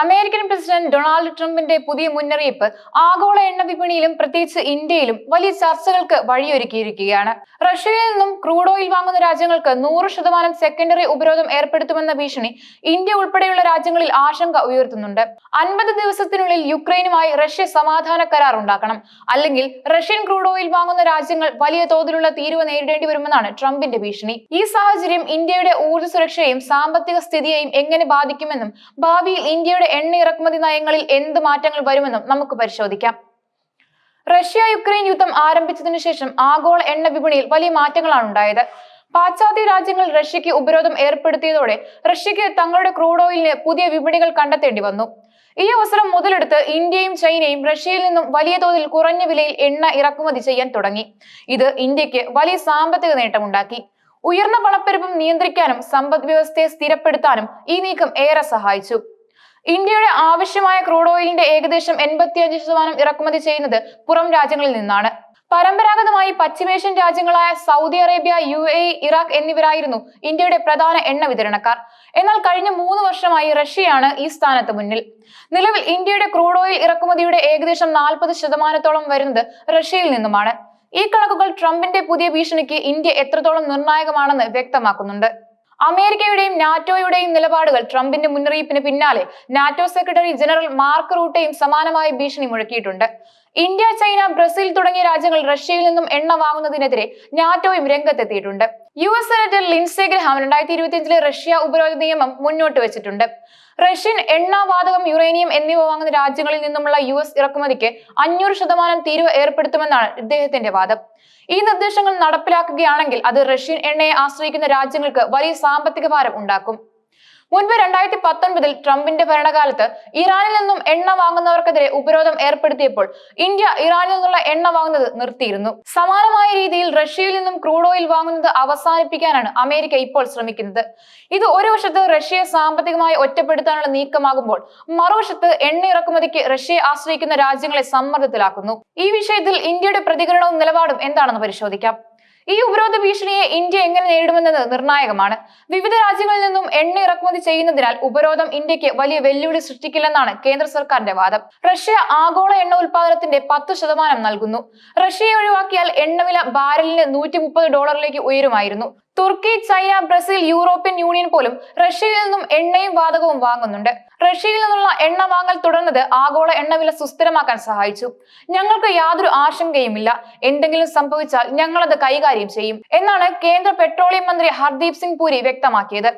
American president Donald ട്രംപിന്റെ പുതിയ മുന്നറിയിപ്പ് ആഗോള എണ്ണ വിപണിയിലും പ്രത്യേകിച്ച് ഇന്ത്യയിലും വലിയ ചർച്ചകൾക്ക് വഴിയൊരുക്കിയിരിക്കുകയാണ്. റഷ്യയിൽ നിന്നും ക്രൂഡ് ഓയിൽ വാങ്ങുന്ന രാജ്യങ്ങൾക്ക് നൂറ് ശതമാനം സെക്കൻഡറി ഉപരോധം ഏർപ്പെടുത്തുമെന്ന ഭീഷണി ഇന്ത്യ ഉൾപ്പെടെയുള്ള രാജ്യങ്ങളിൽ ആശങ്ക ഉയർത്തുന്നുണ്ട്. അൻപത് ദിവസത്തിനുള്ളിൽ യുക്രൈനുമായി റഷ്യ സമാധാന കരാർ ഉണ്ടാക്കണം. അല്ലെങ്കിൽ റഷ്യൻ ക്രൂഡ് ഓയിൽ വാങ്ങുന്ന രാജ്യങ്ങൾ വലിയ തോതിലുള്ള തീരുവ നേരിടേണ്ടി വരുമെന്നാണ് ട്രംപിന്റെ ഭീഷണി. ഈ സാഹചര്യം ഇന്ത്യയുടെ ഊർജ സുരക്ഷയെയും സാമ്പത്തിക സ്ഥിതിയെയും എങ്ങനെ ബാധിക്കുമെന്നും ഭാവിയിൽ ഇന്ത്യയുടെ എണ്ണ ഇറക്കുമതി നയങ്ങളിൽ എന്ത് മാറ്റങ്ങൾ വരുമെന്നും നമുക്ക് പരിശോധിക്കാം. റഷ്യ യുക്രൈൻ യുദ്ധം ആരംഭിച്ചതിനു ശേഷം ആഗോള എണ്ണ വിപണിയിൽ വലിയ മാറ്റങ്ങളാണ് ഉണ്ടായത്. പാശ്ചാത്യ രാജ്യങ്ങൾ റഷ്യക്ക് ഉപരോധം ഏർപ്പെടുത്തിയതോടെ റഷ്യക്ക് തങ്ങളുടെ ക്രൂഡ് ഓയിലിന് പുതിയ വിപണികൾ കണ്ടെത്തേണ്ടി വന്നു. ഈ അവസരം മുതലെടുത്ത് ഇന്ത്യയും ചൈനയും റഷ്യയിൽ നിന്നും വലിയ തോതിൽ കുറഞ്ഞ വിലയിൽ എണ്ണ ഇറക്കുമതി ചെയ്യാൻ തുടങ്ങി. ഇത് ഇന്ത്യയ്ക്ക് വലിയ സാമ്പത്തിക നേട്ടമുണ്ടാക്കി. ഉയർന്ന പണപ്പെരുപ്പം നിയന്ത്രിക്കാനും സമ്പദ് വ്യവസ്ഥയെ സ്ഥിരപ്പെടുത്താനും ഈ നീക്കം ഏറെ സഹായിച്ചു. ഇന്ത്യയുടെ ആവശ്യമായ ക്രൂഡ് ഓയിലിന്റെ ഏകദേശം എൺപത്തിയഞ്ച് ശതമാനം ഇറക്കുമതി ചെയ്യുന്നത് പുറം രാജ്യങ്ങളിൽ നിന്നാണ്. പരമ്പരാഗതമായി പശ്ചിമേഷ്യൻ രാജ്യങ്ങളായ Saudi Arabia U A Iraq എന്നിവരായിരുന്നു ഇന്ത്യയുടെ പ്രധാന എണ്ണ വിതരണക്കാർ. എന്നാൽ കഴിഞ്ഞ മൂന്ന് വർഷമായി റഷ്യയാണ് ഈ സ്ഥാനത്ത് മുന്നിൽ. നിലവിൽ ഇന്ത്യയുടെ ക്രൂഡ് ഓയിൽ ഇറക്കുമതിയുടെ ഏകദേശം നാൽപ്പത് ശതമാനത്തോളം വരുന്നത് റഷ്യയിൽ നിന്നുമാണ്. ഈ കണക്കുകൾ ട്രംപിന്റെ പുതിയ ഭീഷണിക്ക് ഇന്ത്യ എത്രത്തോളം നിർണായകമാണെന്ന് വ്യക്തമാക്കുന്നുണ്ട്. അമേരിക്കയുടെയും നാറ്റോയുടെയും നിലപാടുകൾ ട്രംപിന്റെ മുന്നറിയിപ്പിന് പിന്നാലെ നാറ്റോ സെക്രട്ടറി ജനറൽ മാർക്ക് റൂട്ടയും സമാനമായ ഭീഷണി മുഴക്കിയിട്ടുണ്ട്. ഇന്ത്യ ചൈന ബ്രസീൽ തുടങ്ങിയ രാജ്യങ്ങൾ റഷ്യയിൽ നിന്നും എണ്ണ വാങ്ങുന്നതിനെതിരെ നാറ്റോയും രംഗത്തെത്തിയിട്ടുണ്ട്. U S senator Lindsey Graham രണ്ടായിരത്തി ഇരുപത്തിയഞ്ചിലെ റഷ്യ ഉപരോധ നിയമം മുന്നോട്ട് വെച്ചിട്ടുണ്ട്. റഷ്യൻ എണ്ണ വാതകം യുറേനിയം എന്നിവ വാങ്ങുന്ന രാജ്യങ്ങളിൽ നിന്നുമുള്ള യു എസ് ഇറക്കുമതിക്ക് അഞ്ഞൂറ് ശതമാനം തീരുവ ഏർപ്പെടുത്തുമെന്നാണ് ഇദ്ദേഹത്തിന്റെ വാദം. ഈ നിർദ്ദേശങ്ങൾ നടപ്പിലാക്കുകയാണെങ്കിൽ അത് റഷ്യൻ എണ്ണയെ ആശ്രയിക്കുന്ന രാജ്യങ്ങൾക്ക് വലിയ സാമ്പത്തിക ഭാരം ഉണ്ടാക്കും. മുൻപ് രണ്ടായിരത്തി പത്തൊൻപതിൽ ട്രംപിന്റെ ഭരണകാലത്ത് ഇറാനിൽ നിന്നും എണ്ണ വാങ്ങുന്നവർക്കെതിരെ ഉപരോധം ഏർപ്പെടുത്തിയപ്പോൾ ഇന്ത്യ ഇറാനിൽ നിന്നുള്ള എണ്ണ വാങ്ങുന്നത് നിർത്തിയിരുന്നു. സമാനമായ രീതിയിൽ റഷ്യയിൽ നിന്നും ക്രൂഡ് ഓയിൽ വാങ്ങുന്നത് അവസാനിപ്പിക്കാനാണ് അമേരിക്ക ഇപ്പോൾ ശ്രമിക്കുന്നത്. ഇത് ഒരു വശത്ത് റഷ്യയെ സാമ്പത്തികമായി ഒറ്റപ്പെടുത്താനുള്ള നീക്കമാകുമ്പോൾ മറുവശത്ത് എണ്ണ ഇറക്കുമതിക്ക് റഷ്യയെ ആശ്രയിക്കുന്ന രാജ്യങ്ങളെ സമ്മർദ്ദത്തിലാക്കുന്നു. ഈ വിഷയത്തിൽ ഇന്ത്യയുടെ പ്രതികരണവും നിലപാടും എന്താണെന്ന് പരിശോധിക്കാം. ഈ ഉപരോധ ഭീഷണിയെ ഇന്ത്യ എങ്ങനെ നേരിടുമെന്നത് നിർണായകമാണ്. വിവിധ രാജ്യങ്ങളിൽ നിന്നും എണ്ണ ഇറക്കുമതി ചെയ്യുന്നതിനാൽ ഉപരോധം ഇന്ത്യയ്ക്ക് വലിയ വെല്ലുവിളി സൃഷ്ടിക്കില്ലെന്നാണ് കേന്ദ്ര സർക്കാരിന്റെ വാദം. റഷ്യ ആഗോള എണ്ണ ഉൽപാദനത്തിന്റെ പത്ത് ശതമാനം നൽകുന്നു. റഷ്യയെ ഒഴിവാക്കിയാൽ എണ്ണവില ബാരലിന് നൂറ്റി മുപ്പത് ഡോളറിലേക്ക് ഉയരുമായിരുന്നു. തുർക്കി ചൈന ബ്രസീൽ യൂറോപ്യൻ യൂണിയൻ പോലും റഷ്യയിൽ നിന്നും എണ്ണയും വാതകവും വാങ്ങുന്നുണ്ട്. റഷ്യയിൽ നിന്നുള്ള എണ്ണ വാങ്ങൽ തുടർന്നത് ആഗോള എണ്ണവില സുസ്ഥിരമാക്കാൻ സഹായിച്ചു. ഞങ്ങൾക്ക് യാതൊരു ആശങ്കയുമില്ല. എന്തെങ്കിലും സംഭവിച്ചാൽ ഞങ്ങളത് കൈകാര്യം ചെയ്യും എന്നാണ് കേന്ദ്ര പെട്രോളിയം മന്ത്രി ഹർദീപ് സിംഗ് പുരി വ്യക്തമാക്കിയത്.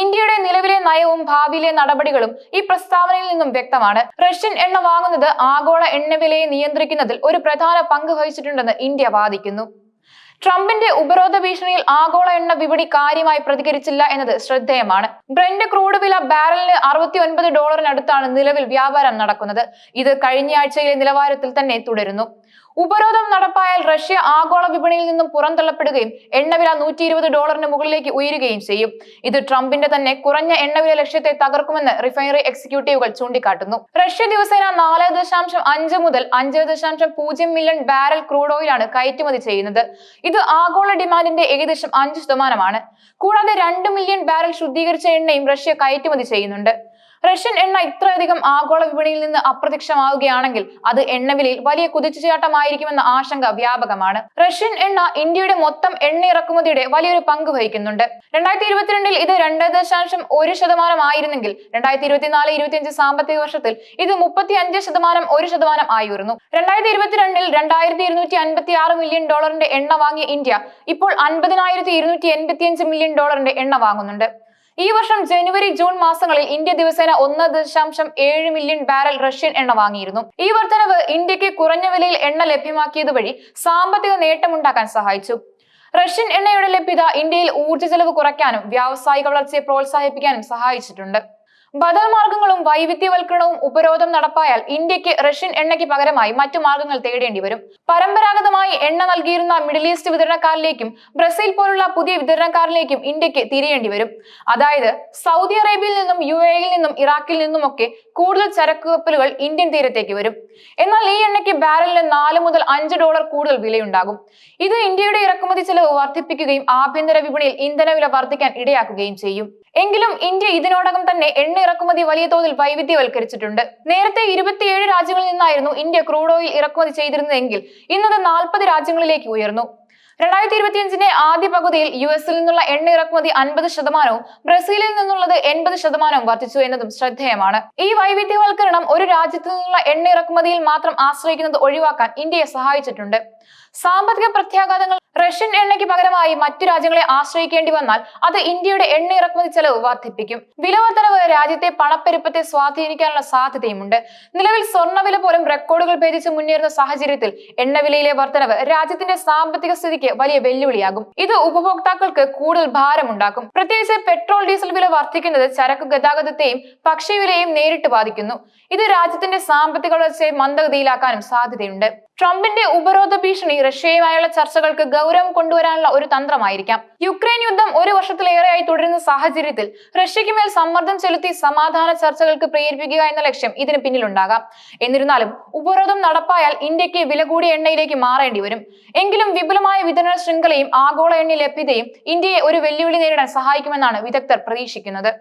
ഇന്ത്യയുടെ നിലവിലെ നയവും ഭാവിയിലെ നടപടികളും ഈ പ്രസ്താവനയിൽ നിന്നും വ്യക്തമാണ്. റഷ്യൻ എണ്ണ വാങ്ങുന്നത് ആഗോള എണ്ണവിലയെ നിയന്ത്രിക്കുന്നതിൽ ഒരു പ്രധാന പങ്ക് വഹിച്ചിട്ടുണ്ടെന്ന് ഇന്ത്യ വാദിക്കുന്നു. ട്രംപിന്റെ ഉപരോധ ഭീഷണിയിൽ ആഗോള എണ്ണ വിപണി കാര്യമായി പ്രതികരിച്ചില്ല എന്നത് ശ്രദ്ധേയമാണ്. ബ്രന്റ് ക്രൂഡ് വില ബാരലിന് അറുപത്തി ഒൻപത് ഡോളറിനടുത്താണ് നിലവിൽ വ്യാപാരം നടക്കുന്നത്. ഇത് കഴിഞ്ഞ ആഴ്ചയിലെ നിലവാരത്തിൽ തന്നെ തുടരുന്നു. ഉപരോധം നടപ്പായാൽ റഷ്യ ആഗോള വിപണിയിൽ നിന്നും പുറന്തള്ളപ്പെടുകയും എണ്ണവില നൂറ്റി ഇരുപത് ഡോളറിന് മുകളിലേക്ക് ഉയരുകയും ചെയ്യും. ഇത് ട്രംപിന്റെ തന്നെ കുറഞ്ഞ എണ്ണവില ലക്ഷ്യത്തെ തകർക്കുമെന്ന് റിഫൈനറി എക്സിക്യൂട്ടീവുകൾ ചൂണ്ടിക്കാട്ടുന്നു. റഷ്യ ദിവസേന നാല് ദശാംശം അഞ്ച് മുതൽ അഞ്ച് ദശാംശം പൂജ്യം മില്യൺ ബാരൽ ക്രൂഡ് ഓയിലാണ് കയറ്റുമതി ചെയ്യുന്നത്. ഇത് ആഗോള ഡിമാൻഡിന്റെ ഏകദേശം അഞ്ച് ശതമാനമാണ്. കൂടാതെ രണ്ട് മില്യൺ ബാരൽ ശുദ്ധീകരിച്ച എണ്ണയും റഷ്യ കയറ്റുമതി ചെയ്യുന്നുണ്ട്. റഷ്യൻ എണ്ണ ഇത്രയധികം ആഗോള വിപണിയിൽ നിന്ന് അപ്രത്യക്ഷമാവുകയാണെങ്കിൽ അത് എണ്ണവിലയിൽ വലിയ കുതിച്ചുചാട്ടമായിരിക്കുമെന്ന ആശങ്ക വ്യാപകമാണ്. റഷ്യൻ എണ്ണ ഇന്ത്യയുടെ മൊത്തം എണ്ണ ഇറക്കുമതിയുടെ വലിയൊരു പങ്ക് വഹിക്കുന്നുണ്ട്. രണ്ടായിരത്തി ഇരുപത്തിരണ്ടിൽ ഇത് രണ്ട് ദശാംശം ഒരു ശതമാനം ആയിരുന്നെങ്കിൽ രണ്ടായിരത്തി ഇരുപത്തിനാല് ഇരുപത്തിയഞ്ച് സാമ്പത്തിക വർഷത്തിൽ ഇത് മുപ്പത്തി അഞ്ച് ശതമാനം ഒരു ശതമാനം ആയി ഉയർന്നു രണ്ടായിരത്തി ഇരുപത്തിരണ്ടിൽ രണ്ടായിരത്തി ഇരുന്നൂറ്റി അൻപത്തി ആറ് മില്യൺ ഡോളറിന്റെ എണ്ണ വാങ്ങിയ ഇന്ത്യ ഇപ്പോൾ അൻപതിനായിരത്തി ഇരുന്നൂറ്റി എൺപത്തിയഞ്ച് മില്യൺ ഡോളറിന്റെ എണ്ണ വാങ്ങുന്നുണ്ട്. ഈ വർഷം ജനുവരി ജൂൺ മാസങ്ങളിൽ ഇന്ത്യ ദിവസേന ഒന്ന് ദശാംശം ഏഴ് മില്യൺ ബാരൽ റഷ്യൻ എണ്ണ വാങ്ങിയിരുന്നു. ഈ വർധനവ് ഇന്ത്യയ്ക്ക് കുറഞ്ഞ വിലയിൽ എണ്ണ ലഭ്യമാക്കിയത് വഴി സാമ്പത്തിക നേട്ടമുണ്ടാക്കാൻ സഹായിച്ചു. റഷ്യൻ എണ്ണയുടെ ലഭ്യത ഇന്ത്യയിൽ ഊർജ ചെലവ് കുറയ്ക്കാനും വ്യാവസായിക വളർച്ചയെ പ്രോത്സാഹിപ്പിക്കാനും സഹായിച്ചിട്ടുണ്ട്. ബദൽ മാർഗങ്ങളും വൈവിധ്യവൽക്കരണവും ഉപരോധം നടപ്പായാൽ ഇന്ത്യയ്ക്ക് റഷ്യൻ എണ്ണയ്ക്ക് പകരമായി മറ്റു മാർഗങ്ങൾ തേടേണ്ടി വരും. പരമ്പരാഗതമായി എണ്ണ നൽകിയിരുന്ന മിഡിൽ ഈസ്റ്റ് വിതരണക്കാരിലേക്കും ബ്രസീൽ പോലുള്ള പുതിയ വിതരണക്കാരിലേക്കും ഇന്ത്യയ്ക്ക് തിരിയേണ്ടി വരും. അതായത് സൗദി അറേബ്യയിൽ നിന്നും യു എയിൽ നിന്നും ഇറാഖിൽ നിന്നുമൊക്കെ കൂടുതൽ ചരക്ക് കപ്പലുകൾ ഇന്ത്യൻ തീരത്തേക്ക് വരും. എന്നാൽ ഈ എണ്ണയ്ക്ക് ബാരലിന് നാല് മുതൽ അഞ്ച് ഡോളർ കൂടുതൽ വിലയുണ്ടാകും. ഇത് ഇന്ത്യയുടെ ഇറക്കുമതി ചെലവ് വർദ്ധിപ്പിക്കുകയും ആഭ്യന്തര വിപണിയിൽ ഇന്ധന വില വർദ്ധിക്കാൻ ഇടയാക്കുകയും ചെയ്യും. എങ്കിലും ഇന്ത്യ ഇതിനോടകം തന്നെ എണ്ണ ഇറക്കുമതി വലിയ തോതിൽ വൈവിധ്യവൽക്കരിച്ചിട്ടുണ്ട്. നേരത്തെ ഇരുപത്തിയേഴ് രാജ്യങ്ങളിൽ നിന്നായിരുന്നു ഇന്ത്യ ക്രൂഡ് ഓയിൽ ഇറക്കുമതി ചെയ്തിരുന്നതെങ്കിൽ ഇന്നത് നാൽപ്പത് രാജ്യങ്ങളിലേക്ക് ഉയർന്നു. രണ്ടായിരത്തി ഇരുപത്തിയഞ്ചിന്റെ ആദ്യ പകുതിയിൽ യു എസിൽ നിന്നുള്ള എണ്ണ ഇറക്കുമതി അൻപത് ശതമാനവും ബ്രസീലിൽ നിന്നുള്ളത് എൺപത് ശതമാനവും വർദ്ധിച്ചു എന്നതും ശ്രദ്ധേയമാണ്. ഈ വൈവിധ്യവൽക്കരണം ഒരു രാജ്യത്തു നിന്നുള്ള എണ്ണ ഇറക്കുമതിയിൽ മാത്രം ആശ്രയിക്കുന്നത് ഒഴിവാക്കാൻ ഇന്ത്യയെ സഹായിച്ചിട്ടുണ്ട്. സാമ്പത്തിക പ്രത്യാഘാതങ്ങൾ റഷ്യൻ എണ്ണയ്ക്ക് പകരമായി മറ്റു രാജ്യങ്ങളെ ആശ്രയിക്കേണ്ടി വന്നാൽ അത് ഇന്ത്യയുടെ എണ്ണ ഇറക്കുമതി ചെലവ് വർദ്ധിപ്പിക്കും. വില വർധനവ് രാജ്യത്തെ പണപ്പെരുപ്പത്തെ സ്വാധീനിക്കാനുള്ള സാധ്യതയുമുണ്ട്. നിലവിൽ സ്വർണവില പോലും റെക്കോർഡുകൾ ഭേദിച്ച് മുന്നേറുന്ന സാഹചര്യത്തിൽ എണ്ണവിലയിലെ വർധനവ് രാജ്യത്തിന്റെ സാമ്പത്തിക സ്ഥിതിക്ക് വലിയ വെല്ലുവിളിയാകും. ഇത് ഉപഭോക്താക്കൾക്ക് കൂടുതൽ ഭാരമുണ്ടാക്കും. പ്രത്യേകിച്ച് പെട്രോൾ ഡീസൽ വില വർദ്ധിക്കുന്നത് ചരക്ക് ഗതാഗതത്തെയും ഭക്ഷ്യവിലയെയും നേരിട്ട് ബാധിക്കുന്നു. ഇത് രാജ്യത്തിന്റെ സാമ്പത്തിക വളർച്ചയെ മന്ദഗതിയിലാക്കാനും സാധ്യതയുണ്ട്. ട്രംപിന്റെ ഉപരോധ ഭീഷണി റഷ്യയുമായുള്ള ചർച്ചകൾക്ക് ഗൗരവം കൊണ്ടുവരാനുള്ള ഒരു തന്ത്രമായിരിക്കാം. യുക്രൈൻ യുദ്ധം ഒരു വർഷത്തിലേറെയായി തുടരുന്ന സാഹചര്യത്തിൽ റഷ്യയ്ക്ക് മേൽ സമ്മർദ്ദം ചെലുത്തി സമാധാന ചർച്ചകൾക്ക് പ്രേരിപ്പിക്കുക എന്ന ലക്ഷ്യം ഇതിന് പിന്നിലുണ്ടാകാം. എന്നിരുന്നാലും ഉപരോധം നടപ്പായാൽ ഇന്ത്യയ്ക്ക് വില കൂടിയ എണ്ണയിലേക്ക് മാറേണ്ടി വരും. എങ്കിലും വിപുലമായ വിതരണ ശൃംഖലയും ആഗോള എണ്ണ ലഭ്യതയും ഇന്ത്യയെ ഒരു വെല്ലുവിളി നേരിടാൻ സഹായിക്കുമെന്നാണ് വിദഗ്ധർ പ്രതീക്ഷിക്കുന്നത്.